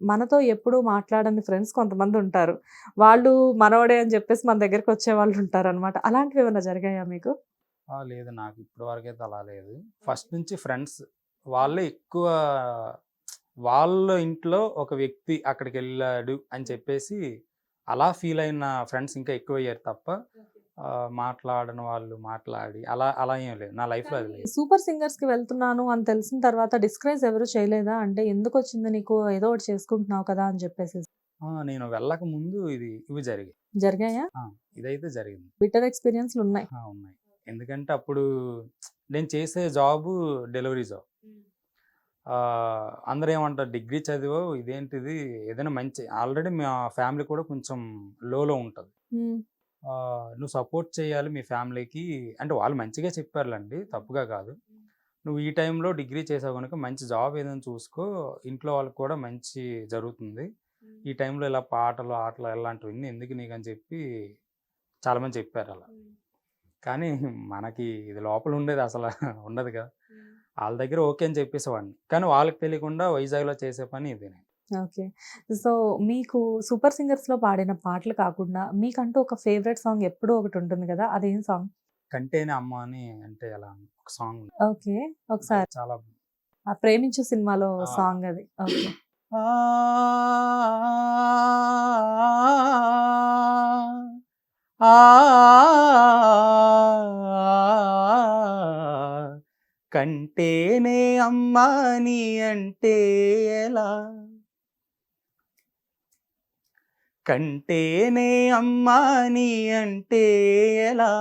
మనతో ఎప్పుడూ మాట్లాడని ఫ్రెండ్స్ కొంతమంది ఉంటారు. వాళ్ళు మనవడే అని చెప్పేసి మన దగ్గరికి వచ్చేవాళ్ళు ఉంటారనమాట. అలాంటివి ఏమైనా జరిగాయా మీకు? లేదు నాకు ఇప్పటి వరకైతే అలా లేదు. ఫస్ట్ నుంచి ఫ్రెండ్స్ వాళ్ళే ఎక్కువ వాళ్ళ ఇంట్లో ఒక వ్యక్తి అక్కడికెళ్ళాడు అని చెప్పేసి అలా ఫీల్ అయిన ఫ్రెండ్స్ ఇంకా ఎక్కువయ్యారు తప్ప ఆహ్, మాట్లాడని వాళ్ళు మాట్లాడి అలా అలా ఏం లేదు. నా లైఫ్‌లో అది లేదు. సూపర్ సింగర్స్‌కి వెళ్తున్నాను అని తెలిసిన తర్వాత డిస్కరేజ్ ఎవరు చేయలేదా? అంటే ఎందుకొచ్చింది నీకు ఏదో ఒకటి చేసుకుంటున్నావు కదా! అని చెప్పేసేసి. ఆ! నేను వెళ్ళక ముందు ఇది ఇవి జరిగాయి. జరిగాయా? ఇదైతే జరిగింది. బిట్టర్ ఎక్స్‌పీరియన్స్‌లు ఉన్నాయి. ఉన్నాయి. ఎందుకంటే అప్పుడు నేను చేసే జాబు డెలివరీ జాబ్. అందరూ ఏమంటారు డిగ్రీ చదివావు ఇదేంటిది ఏదైనా మంచి ఆల్రెడీ మా ఫ్యామిలీ కూడా కొంచెం లోలో ఉంటది. నువ్వు సపోర్ట్ చేయాలి మీ ఫ్యామిలీకి అంటే వాళ్ళు మంచిగా చెప్పారులెండి తప్పుగా కాదు. నువ్వు ఈ టైంలో డిగ్రీ చేసావు గనుక మంచి జాబ్ ఏదైనా చూసుకో. ఇంట్లో వాళ్ళకి కూడా మంచి జరుగుతుంది. ఈ టైంలో ఇలా పాటలు, ఆటలు ఇలాంటివన్నీ ఎందుకు నీకని చెప్పి చాలామంది చెప్పారు అలా. కానీ మనకి ఇది లోపల ఉండేది అసల ఉండదు కదా! ఆళ్ళ దగ్గర ఓకే అని చెప్పేసేవాడిని. కానీ వాళ్ళకి తెలియకుండా వైజాగ్‌లో చేసే పని ఇది నేను. ఓకే. సో, మీకు సూపర్ సింగర్స్‌లో పాడిన పాటలు కాకుండా మీకంటూ ఒక ఫేవరెట్ సాంగ్ ఎప్పుడూ ఒకటి ఉంటుంది కదా! అదేం సాంగ్? 'కంటేనే అమ్మ' అని అంటే ఎలా ఒక సాంగ్. ఓకే. ఒకసారి చాలా ఆ 'ప్రేమించు' సినిమాలో ఆ! సాంగ్ అది. ఓకే. కంటేనే అమ్మా నీ అంటే ఎలా కంటేనే అమ్మా నీ అంటే ఎలా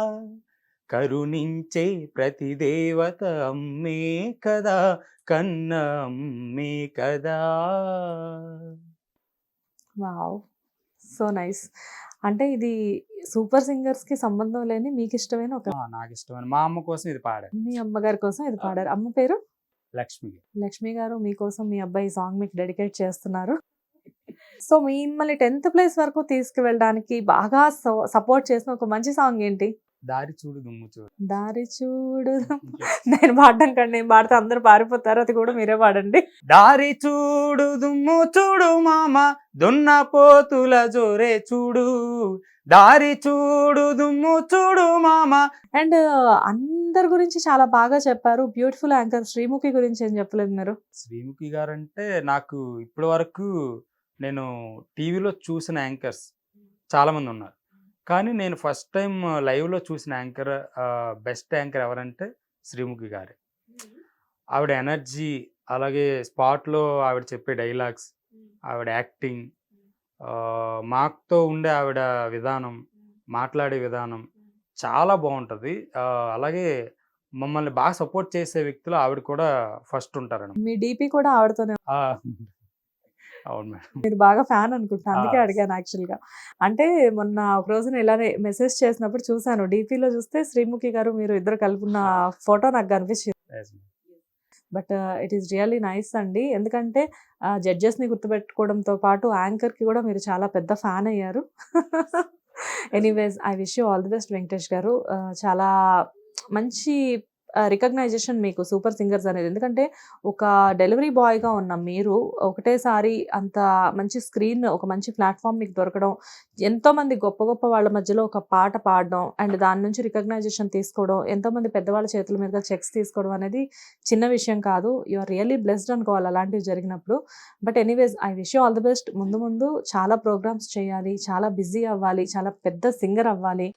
కరుణించే ప్రతి దేవత అమ్మే కదా కన్న అమ్మే కదా వావ్! So nice. అంటే ఇది సూపర్ సింగర్స్‌కి సంబంధం లేని మీకిష్టమైన ఒక ఆ, నాకు ఇష్టమైన మా అమ్మ కోసం ఇది పాడాను మీ అమ్మగారి కోసం ఇది. పాడారు. అమ్మ పేరు? లక్ష్మి లక్ష్మి గారు మీకోసం మీ అబ్బాయి సాంగ్ మీకు డెడికేట్ చేస్తున్నారు. సో, మిమ్మల్ని 10థ్ ప్లేస్ వరకు తీసుకువెళ్ళడానికి బాగా సపోర్ట్ చేసిన ఒక మంచి సాంగ్ ఏంటి? దారి చూడు దుమ్ము చూడు దారి చూడు నేను పాడడం కంటే నేను పాడితే అందరూ పారిపోతారు. అది కూడా మీరే పాడండి. దారి చూడు దుమ్ము చూడు మామ దున్న పోతుల జోరే చూడు దారి చూడు దుమ్ము చూడు మామ అండ్ అందరి గురించి చాలా బాగా చెప్పారు. బ్యూటిఫుల్ యాంకర్ శ్రీముఖి గురించి ఏం చెప్పలేదు మీరు? శ్రీముఖి గారంటే నాకు ఇప్పటి వరకు నేను టీవీలో చూసిన యాంకర్స్ చాలా మంది ఉన్నారు కానీ నేను ఫస్ట్ టైం లైవ్లో చూసిన యాంకర్ బెస్ట్ యాంకర్ ఎవరంటే శ్రీముఖి గారే. ఆవిడ ఎనర్జీ అలాగే స్పాట్లో ఆవిడ చెప్పే డైలాగ్స్ ఆవిడ యాక్టింగ్ మాతో ఉండే ఆవిడ విధానం మాట్లాడే విధానం చాలా బాగుంటుంది. అలాగే మమ్మల్ని బాగా సపోర్ట్ చేసే వ్యక్తులు ఆవిడ కూడా ఫస్ట్ ఉంటారండి మీ డీపీ కూడా ఆవిడతోనే అవును మీరు బాగా ఫ్యాన్ అనుకుంటా. అందుకే. అడిగాను యాక్చువల్‌గా. అంటే మొన్న ఒక రోజున ఇలానే మెసేజ్ చేసినప్పుడు చూసాను. డీపీలో చూస్తే శ్రీముఖి గారు మీరు ఇద్దరు కలిపి ఉన్న ఫోటో నాకు కనిపించింది. But it is really nice అండి. ఎందుకంటే జడ్జెస్‌ని గుర్తుపెట్టుకోవడంతో పాటు యాంకర్‌కి కూడా మీరు చాలా పెద్ద ఫ్యాన్ అయ్యారు. Anyways I wish you all the best Venkatesh garu. చాలా మంచి రికగ్నైజేషన్ మీకు సూపర్ సింగర్స్ అనేది. ఎందుకంటే ఒక డెలివరీ బాయ్‌గా ఉన్న మీరు ఒకటేసారి అంత మంచి స్క్రీన్ ఒక మంచి ప్లాట్ఫామ్ మీకు దొరకడం, ఎంతోమంది గొప్ప గొప్ప వాళ్ళ మధ్యలో ఒక పాట పాడడం అండ్ దాని నుంచి రికగ్నైజేషన్ తీసుకోవడం, ఎంతోమంది పెద్దవాళ్ళ చేతుల మీదుగా చెక్స్ తీసుకోవడం అనేది చిన్న విషయం కాదు. యు ఆర్ రియల్లీ బ్లెస్డ్ అనుకోవాలి అలాంటివి జరిగినప్పుడు. But anyways I wish you all the best. ముందు ముందు చాలా ప్రోగ్రామ్స్ చేయాలి. చాలా బిజీ అవ్వాలి. చాలా పెద్ద సింగర్ అవ్వాలి.